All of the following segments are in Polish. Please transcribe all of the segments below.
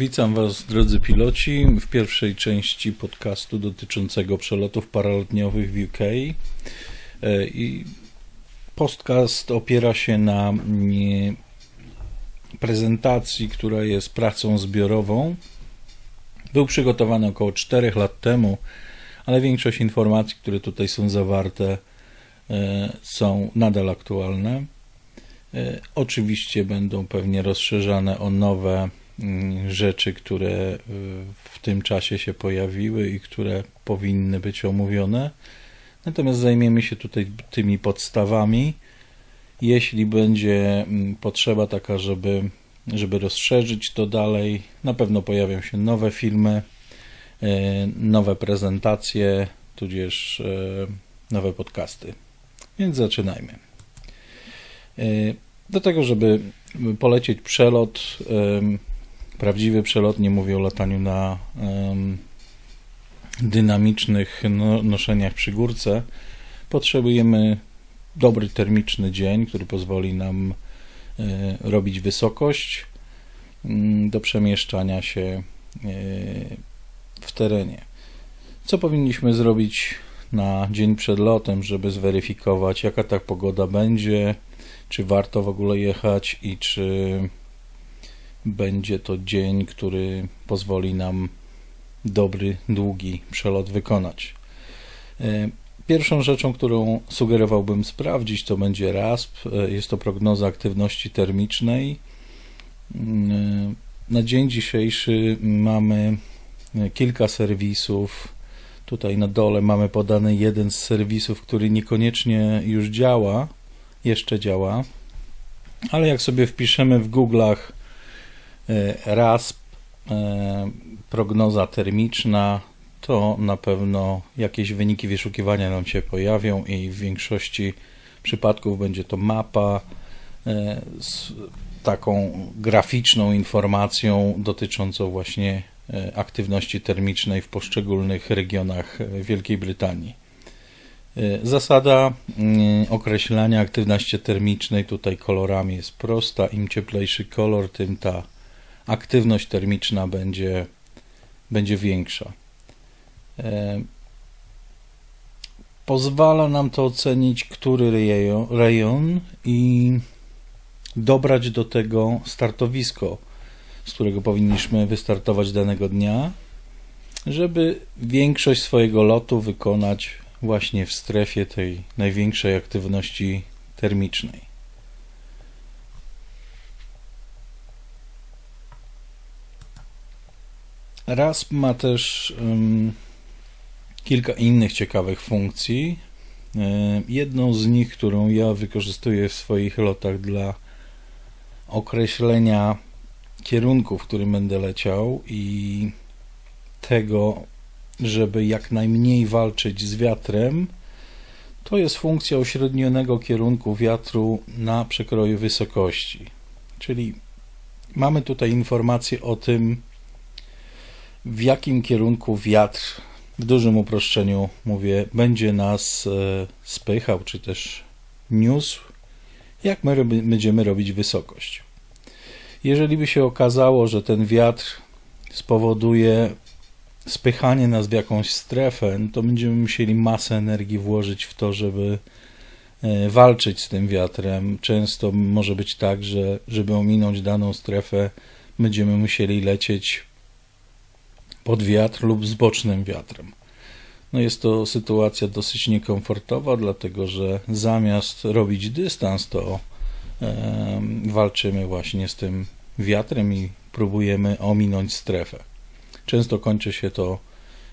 Witam Was, drodzy piloci, w pierwszej części podcastu dotyczącego przelotów paralotniowych w UK. E, I podcast opiera się na prezentacji, która jest pracą zbiorową. Był przygotowany około 4 lat temu, ale większość informacji, które tutaj są zawarte, e, są nadal aktualne. E, oczywiście będą pewnie rozszerzane o nowe rzeczy, które e, w tym czasie się pojawiły i które powinny być omówione. Natomiast zajmiemy się tutaj tymi podstawami. Jeśli będzie mm, potrzeba taka, żeby, żeby rozszerzyć to dalej, na pewno pojawią się nowe filmy, e, nowe prezentacje, tudzież nowe podcasty. Więc zaczynajmy. Do tego, żeby polecieć przelot, prawdziwy przelot, nie mówię o lataniu na dynamicznych no, noszeniach przy górce, potrzebujemy dobry termiczny dzień, który pozwoli nam e, robić wysokość mm, do przemieszczania się e, w terenie. Co powinniśmy zrobić na dzień przed lotem, żeby zweryfikować, jaka ta pogoda będzie, czy warto w ogóle jechać i czy będzie to dzień, który pozwoli nam dobry, długi przelot wykonać. E, pierwszą rzeczą, którą sugerowałbym sprawdzić, to będzie RASP. E, jest to prognoza aktywności termicznej. E, na dzień dzisiejszy mamy kilka serwisów. Tutaj na dole mamy podany jeden z serwisów, który niekoniecznie już działa, jeszcze działa, ale jak sobie wpiszemy w Google'ach RASP, e, prognoza termiczna, to na pewno jakieś wyniki wyszukiwania nam się pojawią i w większości przypadków będzie to mapa e, z taką graficzną informacją dotyczącą właśnie aktywności termicznej w poszczególnych regionach Wielkiej Brytanii. Zasada y, określania aktywności termicznej tutaj kolorami jest prosta. Im cieplejszy kolor, tym ta aktywność termiczna będzie, będzie większa. Y, pozwala nam to ocenić, który rejon i dobrać do tego startowisko, z którego powinniśmy wystartować danego dnia, żeby większość swojego lotu wykonać właśnie w strefie tej największej aktywności termicznej. RASP ma też um, kilka innych ciekawych funkcji. Jedną z nich, którą ja wykorzystuję w swoich lotach dla określenia kierunku, w którym będę leciał i tego, żeby jak najmniej walczyć z wiatrem, to jest funkcja uśrednionego kierunku wiatru na przekroju wysokości. Czyli mamy tutaj informację o tym, w jakim kierunku wiatr, w dużym uproszczeniu mówię, będzie nas e, spychał, czy też niósł, jak my będziemy robić wysokość. Jeżeli by się okazało, że ten wiatr spowoduje spychanie nas w jakąś strefę, to będziemy musieli masę energii włożyć w to, żeby e, walczyć z tym wiatrem. Często może być tak, że żeby ominąć daną strefę, będziemy musieli lecieć pod wiatr lub z bocznym wiatrem. No jest to sytuacja dosyć niekomfortowa, dlatego że zamiast robić dystans, to e, walczymy właśnie z tym wiatrem i próbujemy ominąć strefę. Często kończy się to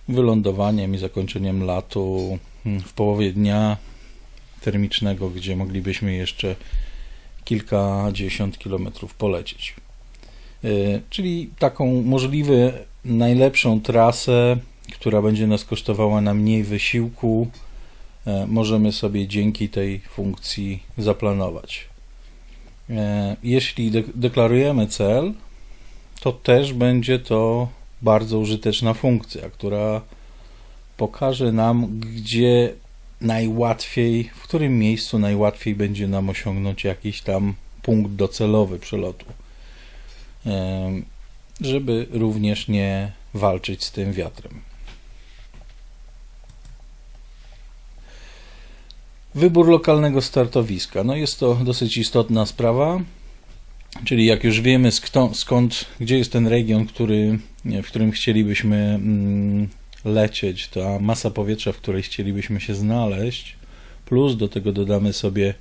wylądowaniem i zakończeniem latu hmm, w połowie dnia termicznego, gdzie moglibyśmy jeszcze kilkadziesiąt kilometrów polecieć. E, czyli taką możliwie najlepszą trasę, która będzie nas kosztowała na mniej wysiłku, e, możemy sobie dzięki tej funkcji zaplanować. E, jeśli deklarujemy cel, to też będzie to bardzo użyteczna funkcja, która pokaże nam, gdzie najłatwiej, w którym miejscu najłatwiej będzie nam osiągnąć jakiś tam punkt docelowy przelotu. Żeby również nie walczyć z tym wiatrem. Wybór lokalnego startowiska. No jest to dosyć istotna sprawa, czyli jak już wiemy skąd, skąd gdzie jest ten region, który, w którym chcielibyśmy mm, lecieć, ta masa powietrza, w której chcielibyśmy się znaleźć, plus do tego dodamy sobie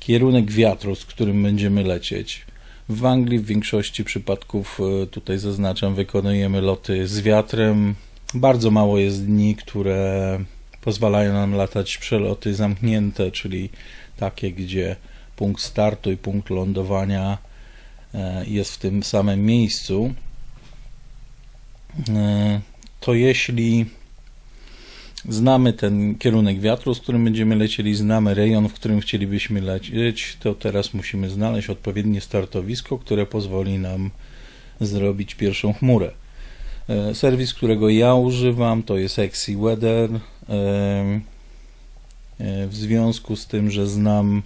kierunek wiatru, z którym będziemy lecieć. W Anglii w większości przypadków, e, tutaj zaznaczam, wykonujemy loty z wiatrem. Bardzo mało jest dni, które pozwalają nam latać przeloty zamknięte, czyli takie, gdzie punkt startu i punkt lądowania e, jest w tym samym miejscu. E, to jeśli znamy ten kierunek wiatru, z którym będziemy lecieli, znamy rejon, w którym chcielibyśmy lecieć, to teraz musimy znaleźć odpowiednie startowisko, które pozwoli nam zrobić pierwszą chmurę. E, serwis, którego ja używam, to jest Weather. E, e, w związku z tym, że znam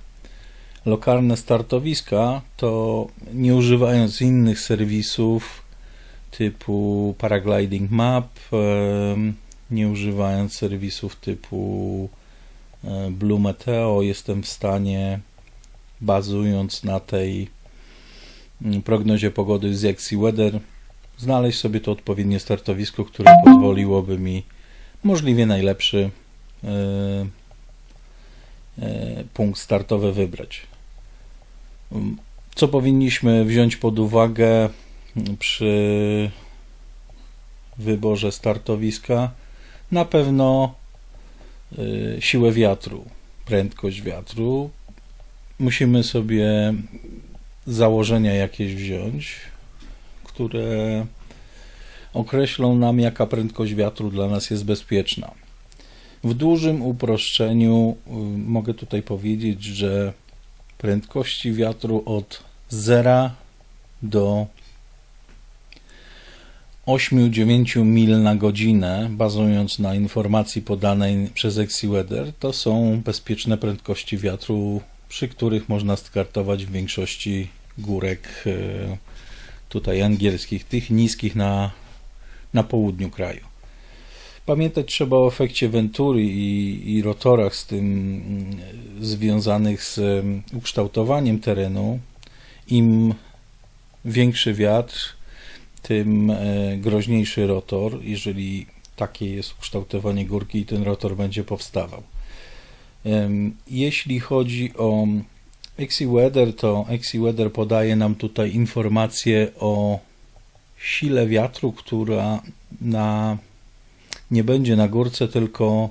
lokalne startowiska, to nie używając innych serwisów typu Paragliding Map, nie używając serwisów typu Blue Meteo, jestem w stanie, bazując na tej mm, prognozie pogody z Weather, znaleźć sobie to odpowiednie startowisko, które pozwoliłoby mi możliwie najlepszy e, e, punkt startowy wybrać. Co powinniśmy wziąć pod uwagę przy wyborze startowiska? Na pewno e, siłę wiatru, prędkość wiatru. Musimy sobie założenia jakieś wziąć, które określą nam, jaka prędkość wiatru dla nas jest bezpieczna. W dużym uproszczeniu y, mogę tutaj powiedzieć, że prędkości wiatru od 0 do 8-9 mil na godzinę, bazując na informacji podanej przez ExyWeather, to są bezpieczne prędkości wiatru, przy których można startować w większości górek y, tutaj angielskich, tych niskich na, na południu kraju. Pamiętać trzeba o efekcie Venturi i, i rotorach z tym mm, związanych z mm, ukształtowaniem terenu. Im większy wiatr, tym e, groźniejszy rotor, jeżeli takie jest ukształtowanie górki i ten rotor będzie powstawał. Jeśli chodzi o ExyWeather to ExyWeather podaje nam tutaj informację o sile wiatru, która na, nie będzie na górce, tylko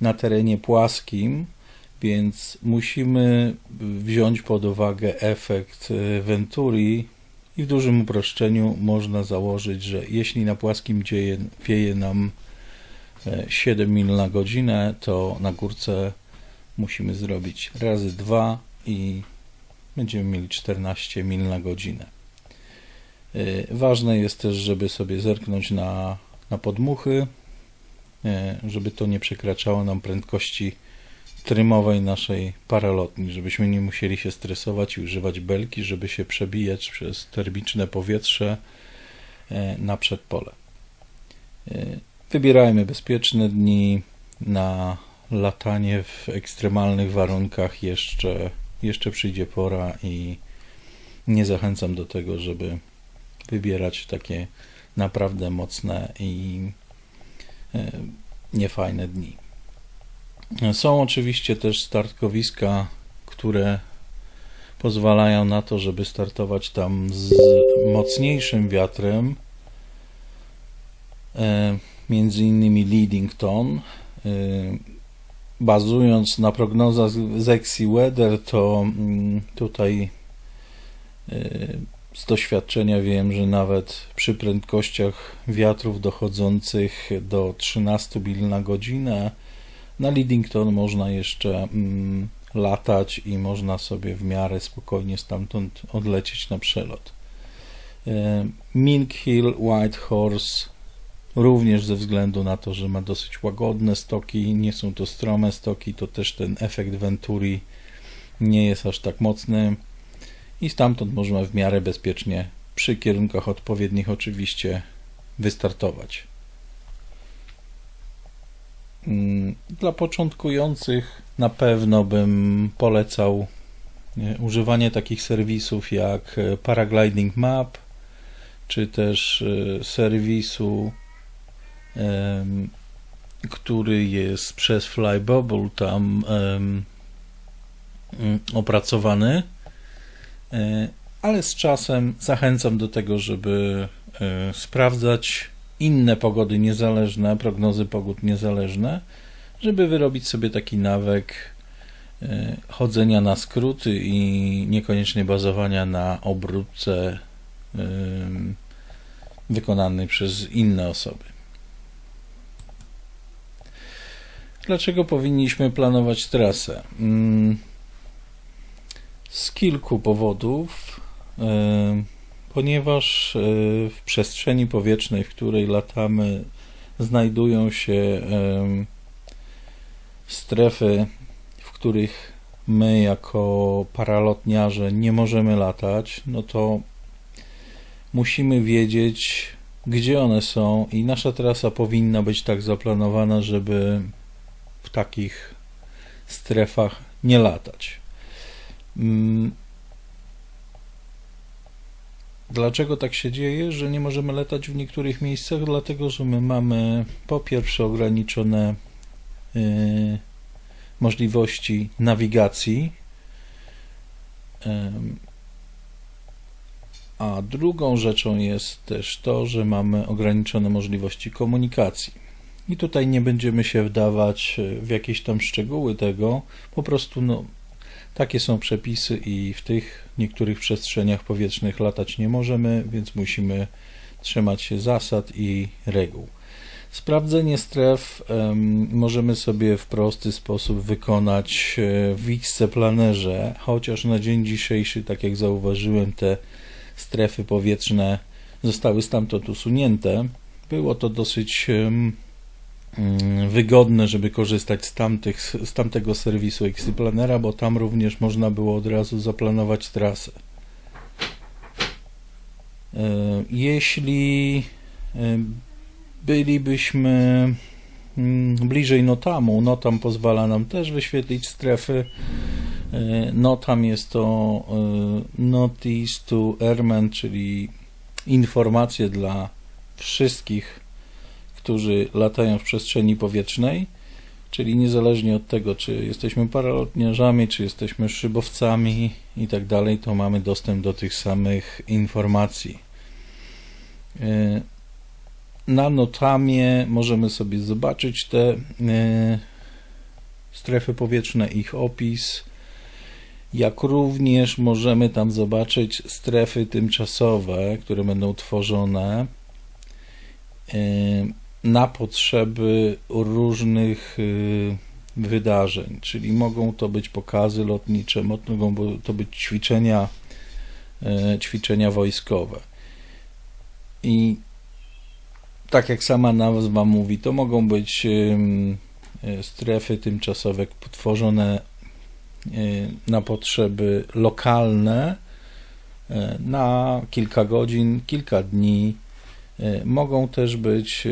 na terenie płaskim, więc musimy wziąć pod uwagę efekt Venturi i w dużym uproszczeniu można założyć, że jeśli na płaskim dzieje, wieje nam 7 e, mil na godzinę, to na górce musimy zrobić razy 2 i będziemy mieli 14 mil na godzinę. Y, ważne jest też, żeby sobie zerknąć na, na podmuchy, y, żeby to nie przekraczało nam prędkości trymowej naszej paralotni, żebyśmy nie musieli się stresować i używać belki, żeby się przebijać przez termiczne powietrze y, na przedpole. Wybierajmy bezpieczne dni na latanie w ekstremalnych warunkach jeszcze jeszcze przyjdzie pora i nie zachęcam do tego, żeby wybierać takie naprawdę mocne i e, niefajne dni. Są oczywiście też startkowiska, które pozwalają na to, żeby startować tam z mocniejszym wiatrem, e, między innymi Leadington. E, bazując na prognozach z Weather, to mm, tutaj y, z doświadczenia wiem, że nawet przy prędkościach wiatrów dochodzących do 13 mil na godzinę na Lidington można jeszcze mm, latać i można sobie w miarę spokojnie stamtąd odlecieć na przelot. Y, Mink Hill, White Horse Również ze względu na to, że ma dosyć łagodne stoki, nie są to strome stoki, to też ten efekt Venturi nie jest aż tak mocny i stamtąd można w miarę bezpiecznie przy kierunkach odpowiednich oczywiście wystartować. Mm, dla początkujących na pewno bym polecał używanie takich serwisów jak e, Paragliding Map, czy też e, serwisu, który jest przez Flybubble tam mm, opracowany, e, ale z czasem zachęcam do tego, żeby sprawdzać inne pogody niezależne, prognozy pogód niezależne, żeby wyrobić sobie taki nawyk e, chodzenia na skróty i niekoniecznie bazowania na obróbce wykonanej przez inne osoby. Dlaczego powinniśmy planować trasę? Mm, z kilku powodów ponieważ e, w przestrzeni powietrznej, w której latamy, znajdują się strefy, w których my jako paralotniarze nie możemy latać, no to musimy wiedzieć, gdzie one są i nasza trasa powinna być tak zaplanowana, żeby w takich strefach nie latać. Dlaczego tak się dzieje, że nie możemy latać w niektórych miejscach? Dlatego, że my mamy po pierwsze ograniczone y, możliwości nawigacji, y, a drugą rzeczą jest też to, że mamy ograniczone możliwości komunikacji. I tutaj nie będziemy się wdawać w jakieś tam szczegóły tego, po prostu no, takie są przepisy i w tych niektórych przestrzeniach powietrznych latać nie możemy, więc musimy trzymać się zasad i reguł. Sprawdzenie stref um, możemy sobie w prosty sposób wykonać e, w XC Planerze, chociaż na dzień dzisiejszy, tak jak zauważyłem, te strefy powietrzne zostały stamtąd usunięte. Było to dosyć um, wygodne, żeby korzystać z, tamtych, z tamtego serwisu Xplanera, bo tam również można było od razu zaplanować trasę. E, jeśli e, bylibyśmy mm, bliżej Notamu, Notam pozwala nam też wyświetlić strefy. E, Notam jest to Notice to Airmen, czyli informacje dla wszystkich którzy latają w przestrzeni powietrznej, czyli niezależnie od tego, czy jesteśmy paralotniarzami, czy jesteśmy szybowcami i tak dalej, to mamy dostęp do tych samych informacji. E, na notamie możemy sobie zobaczyć te e, strefy powietrzne, ich opis, jak również możemy tam zobaczyć strefy tymczasowe, które będą tworzone e, na potrzeby różnych y, wydarzeń, czyli mogą to być pokazy lotnicze, mogą to być ćwiczenia, y, ćwiczenia wojskowe. I tak jak sama nazwa mówi, to mogą być y, strefy tymczasowe tworzone na potrzeby lokalne na kilka godzin, kilka dni, E, mogą też być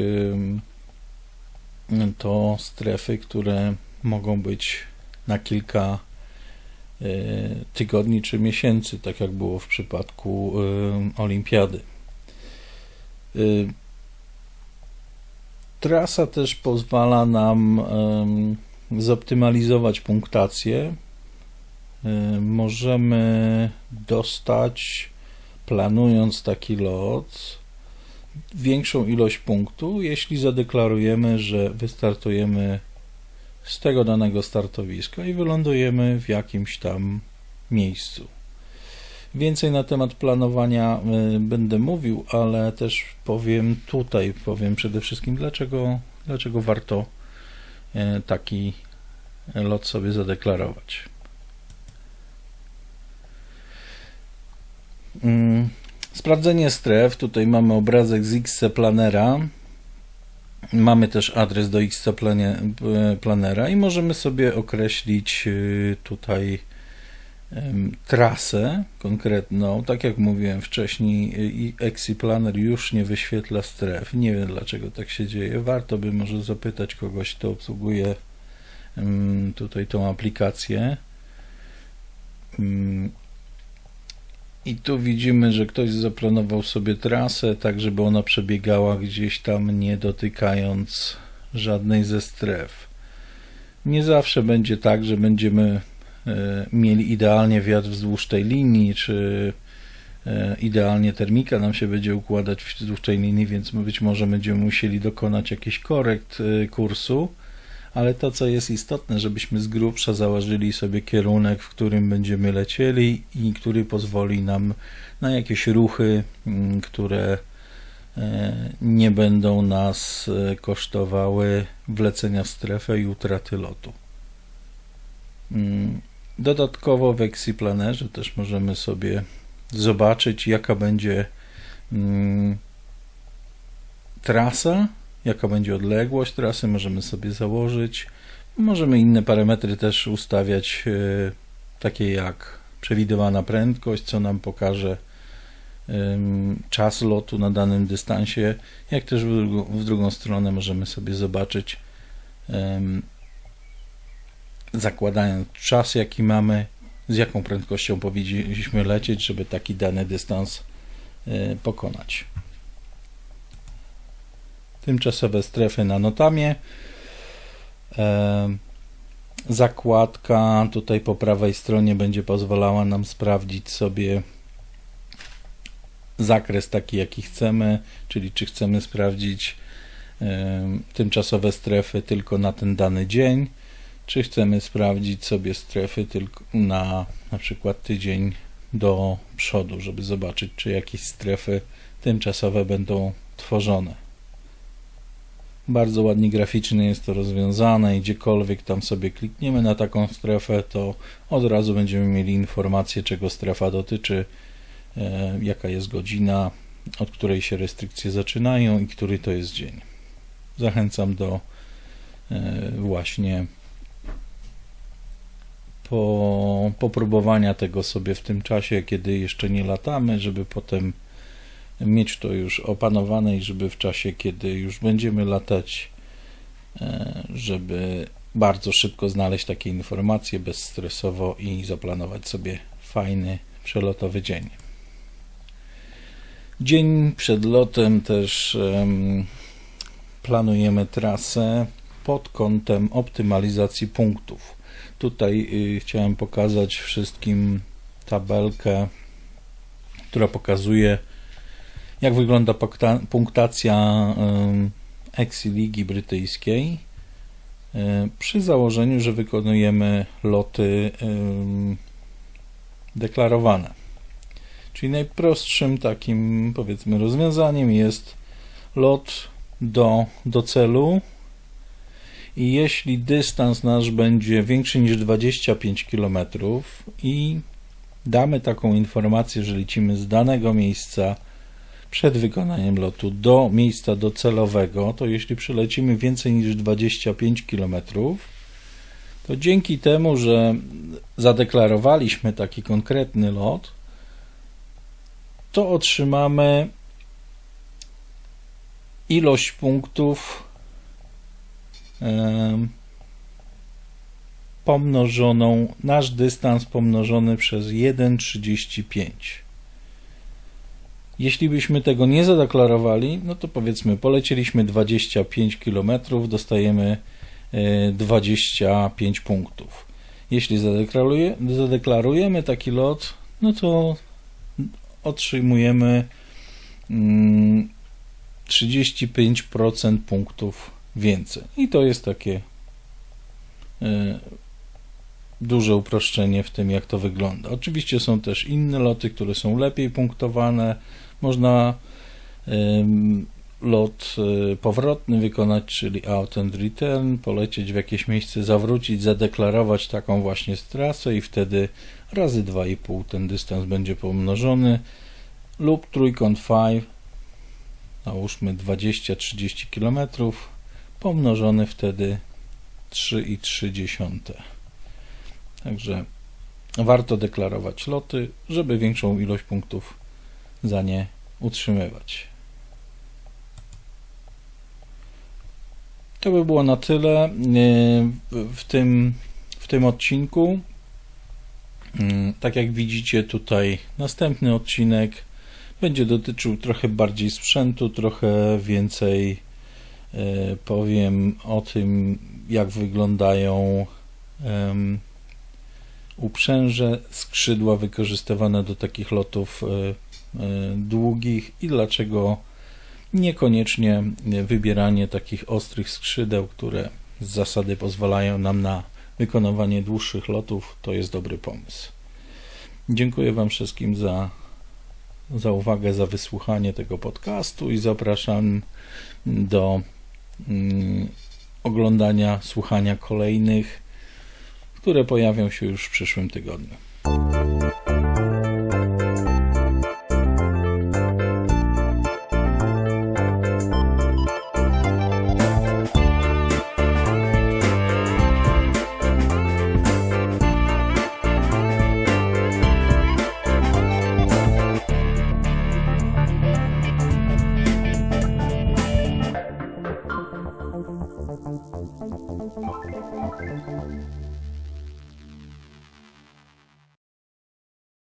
to strefy, które mogą być na kilka e, tygodni czy miesięcy, tak jak było w przypadku olimpiady. E, trasa też pozwala nam zoptymalizować punktację. Możemy dostać, planując taki lot, większą ilość punktu, jeśli zadeklarujemy, że wystartujemy z tego danego startowiska i wylądujemy w jakimś tam miejscu. Więcej na temat planowania y, będę mówił, ale też powiem tutaj, powiem przede wszystkim dlaczego, dlaczego warto y, taki lot sobie zadeklarować. Sprawdzenie stref. Tutaj mamy obrazek z XC Planera. Mamy też adres do XC Planera i możemy sobie określić y, tutaj trasę konkretną. Tak jak mówiłem wcześniej, i Exiplaner już nie wyświetla stref. Nie wiem dlaczego tak się dzieje. Warto by może zapytać kogoś, kto obsługuje tutaj tą aplikację. I tu widzimy, że ktoś zaplanował sobie trasę, tak żeby ona przebiegała gdzieś tam, nie dotykając żadnej ze stref. Nie zawsze będzie tak, że będziemy e, mieli idealnie wiatr wzdłuż tej linii, czy e, idealnie termika nam się będzie układać wzdłuż tej linii, więc być może będziemy musieli dokonać jakichś korekt e, kursu, ale to, co jest istotne, żebyśmy z grubsza założyli sobie kierunek, w którym będziemy lecieli i który pozwoli nam na jakieś ruchy, m, które e, nie będą nas e, kosztowały wlecenia w strefę i utraty lotu. Mm, Dodatkowo w Exiplanerze też możemy sobie zobaczyć, jaka będzie mm, trasa, jaka będzie odległość trasy, możemy sobie założyć. Możemy inne parametry też ustawiać, e, takie jak przewidywana prędkość, co nam pokaże czas lotu na danym dystansie, jak też w drugą, w drugą stronę możemy sobie zobaczyć, zakładając czas, jaki mamy, z jaką prędkością powinniśmy lecieć, żeby taki dany dystans e, pokonać. Tymczasowe strefy na notamie. E, Zakładka tutaj po prawej stronie będzie pozwalała nam sprawdzić sobie zakres taki, jaki chcemy, czyli czy chcemy sprawdzić e, tymczasowe strefy tylko na ten dany dzień, czy chcemy sprawdzić sobie strefy tylko na na przykład tydzień do przodu, żeby zobaczyć, czy jakieś strefy tymczasowe będą tworzone. Bardzo ładnie graficznie jest to rozwiązane i gdziekolwiek tam sobie klikniemy na taką strefę, to od razu będziemy mieli informację, czego strefa dotyczy, e, jaka jest godzina, od której się restrykcje zaczynają i który to jest dzień. Zachęcam do e, właśnie po, popróbowania tego sobie w tym czasie, kiedy jeszcze nie latamy, żeby potem mieć to już opanowane i żeby w czasie, kiedy już będziemy latać, e, żeby bardzo szybko znaleźć takie informacje bezstresowo i zaplanować sobie fajny przelotowy dzień. Dzień przed lotem też em, planujemy trasę pod kątem optymalizacji punktów. Tutaj y, chciałem pokazać wszystkim tabelkę, która pokazuje jak wygląda punkta- punktacja em, Exi Ligi Brytyjskiej e, przy założeniu, że wykonujemy loty deklarowane. Czyli najprostszym takim powiedzmy rozwiązaniem jest lot do, do celu i jeśli dystans nasz będzie większy niż 25 km i damy taką informację, że lecimy z danego miejsca przed wykonaniem lotu do miejsca docelowego, to jeśli przylecimy więcej niż 25 km, to dzięki temu, że zadeklarowaliśmy taki konkretny lot, to otrzymamy ilość punktów pomnożoną, nasz dystans pomnożony przez 1,35. Jeśli byśmy tego nie zadeklarowali, no to powiedzmy polecieliśmy 25 km, dostajemy e, 25 punktów. Jeśli zadeklaruje, zadeklarujemy taki lot, no to otrzymujemy mm, 35% punktów więcej. I to jest takie e, duże uproszczenie w tym, jak to wygląda. Oczywiście są też inne loty, które są lepiej punktowane. Można lot y, powrotny wykonać, czyli out and return, polecieć w jakieś miejsce, zawrócić, zadeklarować taką właśnie trasę i wtedy razy 2,5 ten dystans będzie pomnożony lub trójkąt 5 nałóżmy 20-30 km pomnożony wtedy 3,3 Także warto deklarować loty, żeby większą ilość punktów za nie utrzymywać. To by było na tyle e, w- tym, w tym odcinku. Mm, Tak jak widzicie tutaj następny odcinek będzie dotyczył trochę bardziej sprzętu, trochę więcej e, powiem o tym, jak wyglądają uprzęże, skrzydła wykorzystywane do takich lotów e, e, długich i dlaczego niekoniecznie wybieranie takich ostrych skrzydeł, które z zasady pozwalają nam na wykonywanie dłuższych lotów, to jest dobry pomysł. Dziękuję Wam wszystkim za, za uwagę, za wysłuchanie tego podcastu i zapraszam do mm, oglądania, słuchania kolejnych, które pojawią się już w przyszłym tygodniu.